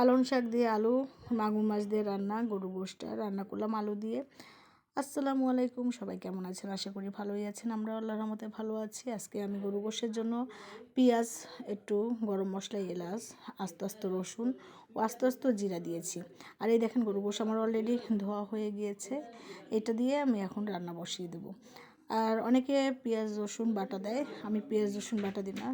পালং শাক দিয়ে আলু, মাগুর মাছ দিয়ে রান্না গরু গোষ্ঠটা রান্না করলাম আলু দিয়ে। আসসালামু আলাইকুম, সবাই কেমন আছেন? আশা করি ভালোই আছেন। আমরা আল্লাহর রহমতে ভালো আছি। আজকে আমি গরু গোশের জন্য পেঁয়াজ, একটু গরম মশলা, এলাচ, আস্তে আস্তে রসুন ও আস্তে আস্তে জিরা দিয়েছি। আর এই দেখেন গরু গোশ আমার অলরেডি ধোয়া হয়ে গিয়েছে। এটা দিয়ে আমি এখন রান্না বসিয়ে দেবো। আর অনেকে পেঁয়াজ, রসুন বাটা দেয়। আমি পেঁয়াজ, রসুন বাটা দিই না।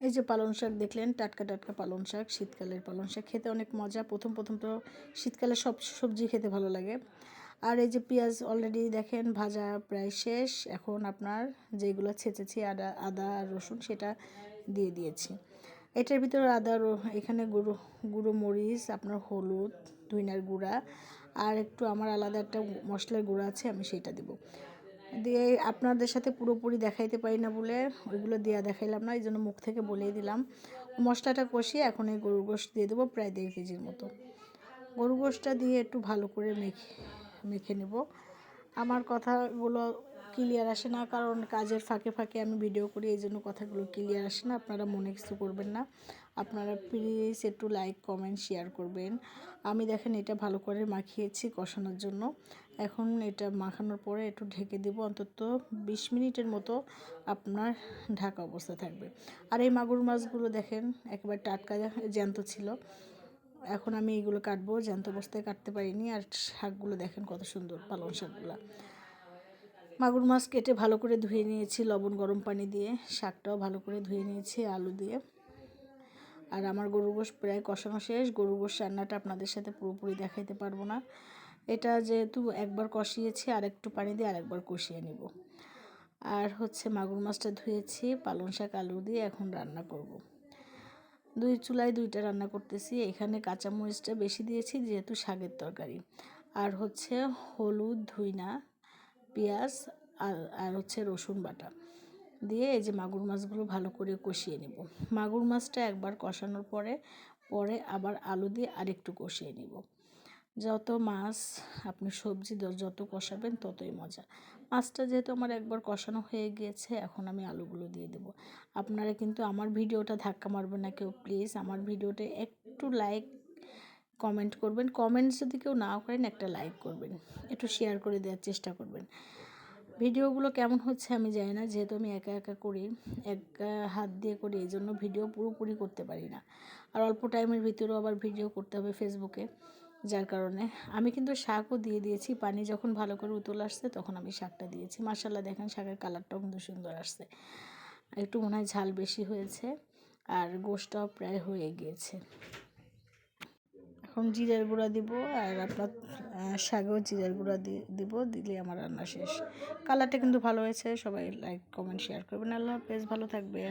এই যে পালং শাক দেখলেন, টাটকা টাটকা পালং শাক, শীতকালের পালং শাক খেতে অনেক মজা। প্রথম প্রথম তো শীতকালে সব সবজি খেতে ভালো লাগে। আর এই যে পেঁয়াজ অলরেডি দেখেন, ভাজা প্রায় শেষ। এখন আপনার যেগুলো ছেঁচেছি, আদা আদা আর রসুন, সেটা দিয়ে দিয়েছি। এটার ভিতরে আদা এখানে গুঁড়ো গুঁড়ো মরিচ, আপনার হলুদ, ধুইনার গুঁড়া, আর একটু আমার আলাদা একটা মশলার গুঁড়া আছে, আমি সেটা দেবো। দিয়ে আপনাদের সাথে পুরোপুরি দেখাইতে পারি না বলে ওইগুলো দেওয়া দেখাইলাম না এই জন্য মুখ থেকে বলেই দিলাম। মশলাটা কষিয়ে এখন এই গরু গোশ দিয়ে দেবো প্রায় দেড় কেজির মতো। গরু গোশটা দিয়ে একটু ভালো করে মেখে মেখে নেব। আমার কথাগুলো ক্লিয়ার আসে না, কারণ কাজের ফাঁকে ফাঁকে আমি ভিডিও করি, এই জন্য কথাগুলো ক্লিয়ার আসে না। আপনারা মনে কিছু করবেন না। আপনারা প্লিজ একটু লাইক কমেন্ট শেয়ার করবেন। আমি দেখেন এটা ভালো করে মাখিয়েছি কষানোর জন্য। এখন এটা মাখানোর পরে একটু ঢেকে দেব, অন্তত বিশ মিনিটের মতো আপনার ঢাকা অবস্থা থাকবে। আর এই মাগুর মাছগুলো দেখেন একেবারে টাটকা জ্যান্ত ছিল। এখন আমি এইগুলো কাটবো, জ্যান্ত অবস্থায় কাটতে পারিনি। আর শাকগুলো দেখেন কত সুন্দর পালং শাকগুলো। মাগুর মাছ কেটে ভালো করে ধুয়ে নিয়েছি, লবণ গরম পানি দিয়ে, শাকটাও ভালো করে ধুয়ে নিয়েছি, আলু দিয়ে। আর আমার গরু গোশ প্রায় কষানো শেষ গরু গোশ রান্নাটা আপনাদের সাথে পুরোপুরি দেখাইতে পারব না। এটা যেহেতু একবার কষিয়েছি আর একটু পানি দিয়ে আরেকবার কষিয়ে নিব। আর হচ্ছে মাগুর মাছটা ধুয়েছি, পালং শাক, আলু দিয়ে এখন রান্না করব। দুই চুলায় দুইটা রান্না করতেছি, এখানে কাঁচামরিচটা বেশি দিয়েছি, যেহেতু শাকের তরকারি। আর হচ্ছে হলুদ, ধুইনা পেঁয়াজ আর আর হচ্ছে রসুন বাটা। দিয়ে এই যে মাগুর মাছগুলো ভালো করে কষিয়ে নেব। মাগুর মাছটা একবার কষানোর পরে পরে আবার আলু দিয়ে আরেকটু কষিয়ে নেব। যত মাছ আপনি সবজি যত কষাবেন ততই মজা। মাছটা যেহেতু আমার একবার কষানো হয়ে গিয়েছে এখন আমি আলুগুলো দিয়ে দেব। আপনারা কিন্তু আমার ভিডিওটা ধাক্কা মারবেন না কেউ, প্লিজ। আমার ভিডিওটা একটু লাইক কমেন্ট করবেন। কমেন্টস যদি কেউ না করেন, একটা লাইক করবেন। একটু শেয়ার করে দেওয়ার চেষ্টা করবেন। ভিডিওগুলো কেমন হচ্ছে আমি জানি না, যেহেতু আমি একা একা করি, এক হাত দিয়ে করি এই জন্য ভিডিও পুরোপুরি করতে পারি না। আর অল্প টাইমের ভিতরেও আবার ভিডিও করতে হবে ফেসবুকে যার কারণে আমি কিন্তু শাকও দিয়ে দিয়েছি। পানি যখন ভালো করে উতল আসছে, তখন আমি শাকটা দিয়েছি। মার্শাল্লাহ দেখেন শাকের কালারটাও কিন্তু সুন্দর আসছে। একটু মনে হয় ঝাল বেশি হয়েছে, আর গোশটাও প্রায় হয়ে গিয়েছে। এখন জিরার গুঁড়া দিব আর আপনার শাগেও জিরার গুঁড়া দিব দিলে আমার রান্না শেষ। কালারটা কিন্তু ভালো হয়েছে, সবাই লাইক কমেন্ট শেয়ার করবেন। আল্লাহ হাফেজ, ভালো থাকবেন।